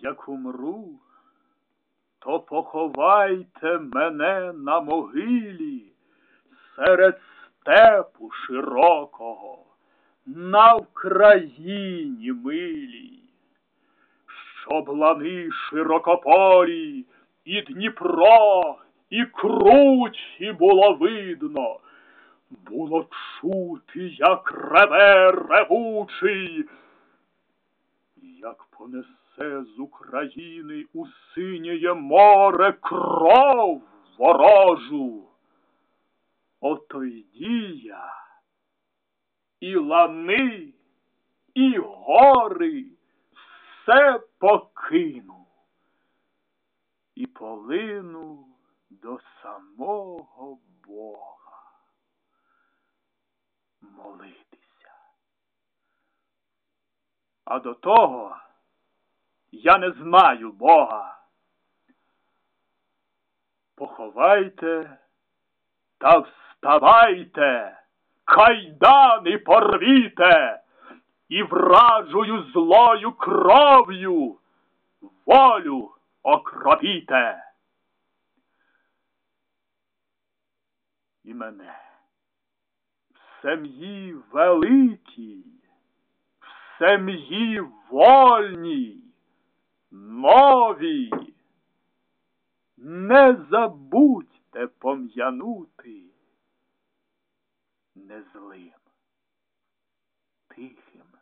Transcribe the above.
Як умру, то поховайте мене на могилі серед степу широкого, на Вкраїні милій, щоб лани широкополі, і Дніпро, і кручі було видно, було чути, як реве ревучий, як понесе з України у синє море кров ворожу. Ото йді я, і лани, і гори все покину і полину до самого Бога молитися. А до того я не знаю Бога. Поховайте та вставайте, кайдани порвіте і вражою злою кров'ю волю окропіте. І мене в сем'ї великій, в сем'ї вольній, новій. Не забудьте пом'янути незлим, тихим.